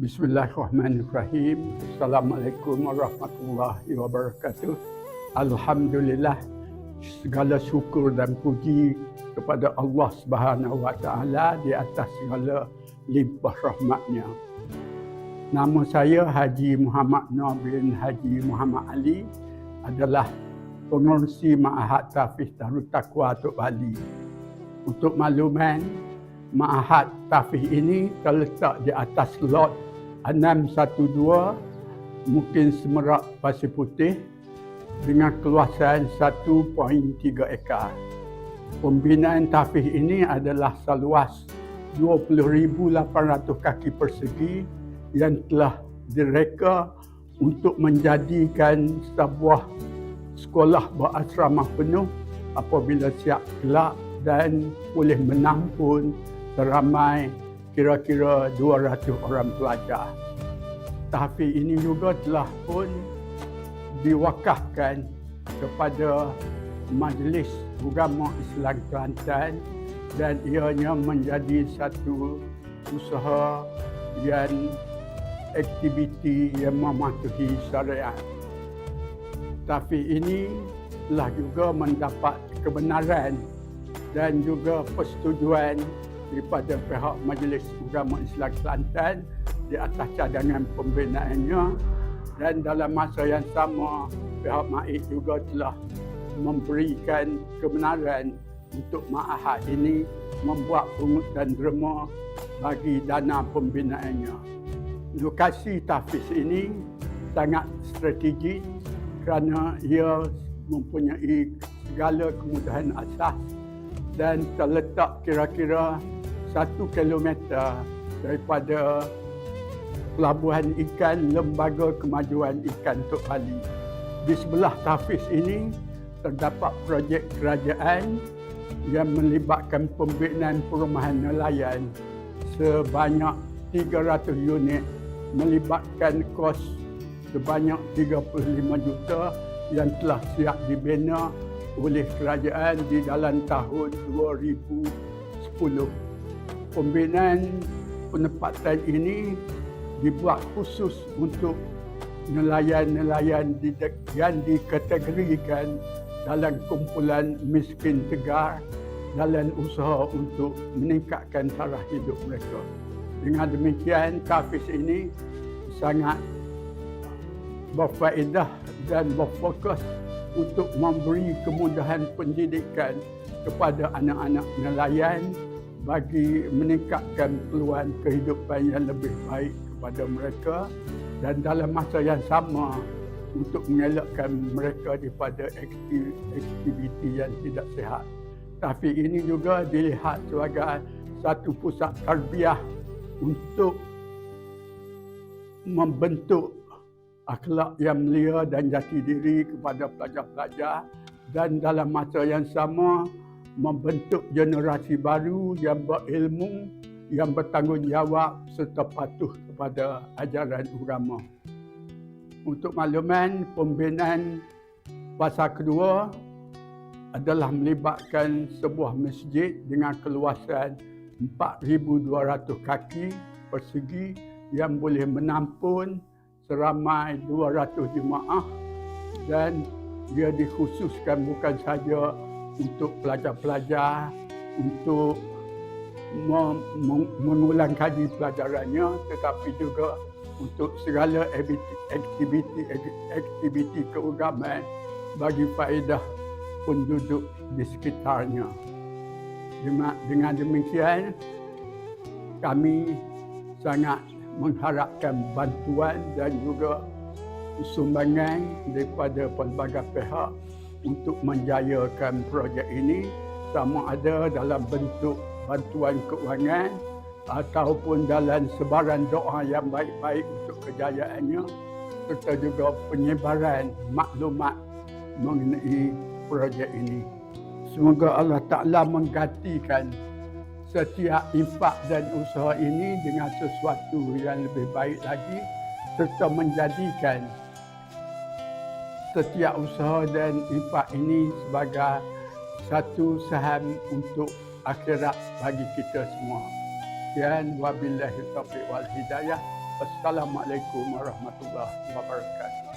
Bismillahirrahmanirrahim. Assalamualaikum warahmatullahi wabarakatuh. Alhamdulillah segala syukur dan puji kepada Allah Subhanahu wa taala di atas segala limpah rahmatnya. Nama saya Haji Muhammad Nur bin Haji Muhammad Ali adalah pengurusi Ma'ahad Tafiz Darul Taqwa Tok Bali. Untuk makluman, Ma'ahad Tafiz ini terletak di atas lot 612 mungkin Semerak Pasir Putih dengan keluasan 1.3 ekar. Pembinaan Tafiz ini adalah seluas 20,800 kaki persegi yang telah direka untuk menjadikan sebuah sekolah berasrama penuh apabila siap kelak dan boleh menampung seramai kira-kira 200 orang pelajar. Tahfiz ini juga telah pun diwakafkan kepada Majlis Agama Islam Kelantan dan ianya menjadi satu usaha yang aktiviti yang mematuhi syariat. Tapi ini telah juga mendapat kebenaran dan juga persetujuan daripada pihak Majlis Agama Islam Kelantan di atas cadangan pembinaannya dan dalam masa yang sama pihak MAIK juga telah memberikan kebenaran untuk Ma'ahad ini membuat pungut dan derma bagi dana pembinaannya. Lokasi tahfiz ini sangat strategik kerana ia mempunyai segala kemudahan asas dan terletak kira-kira satu kilometer daripada pelabuhan ikan Lembaga Kemajuan Ikan Tok Bali. Di sebelah tahfiz ini terdapat projek kerajaan yang melibatkan pembinaan perumahan nelayan sebanyak 300 unit melibatkan kos sebanyak 35 juta yang telah siap dibina oleh kerajaan di dalam tahun 2010. Pembinaan penempatan ini dibuat khusus untuk nelayan-nelayan yang dikategorikan dalam kumpulan miskin tegar dalam usaha untuk meningkatkan taraf hidup mereka. Dengan demikian, kafis ini sangat berfaedah dan berfokus untuk memberi kemudahan pendidikan kepada anak-anak nelayan bagi meningkatkan peluang kehidupan yang lebih baik kepada mereka dan dalam masa yang sama untuk mengelakkan mereka daripada aktiviti yang tidak sihat. Tapi ini juga dilihat sebagai satu pusat tarbiyah untuk membentuk akhlak yang mulia dan jati diri kepada pelajar-pelajar dan dalam masa yang sama membentuk generasi baru yang berilmu yang bertanggungjawab serta patuh kepada ajaran agama. Untuk makluman, pembinaan fasa kedua adalah melibatkan sebuah masjid dengan keluasan 4,200 kaki persegi yang boleh menampung seramai 200 jemaah dan dia dikhususkan bukan saja untuk pelajar-pelajar untuk mengulang kaji pelajarannya tetapi juga untuk segala aktiviti aktiviti keagamaan bagi faedah penduduk di sekitarnya. Dengan demikian kami sangat mengharapkan bantuan dan juga sumbangan daripada pelbagai pihak untuk menjayakan projek ini sama ada dalam bentuk bantuan keuangan ataupun dalam sebaran doa yang baik-baik untuk kejayaannya serta juga penyebaran maklumat mengenai projek ini. Semoga Allah Ta'ala menggantikan setiap infak dan usaha ini dengan sesuatu yang lebih baik lagi serta menjadikan setiap usaha dan infak ini sebagai satu saham untuk akhirat bagi kita semua. Dan wabillahi taufiq wal hidayah. Assalamualaikum warahmatullahi wabarakatuh.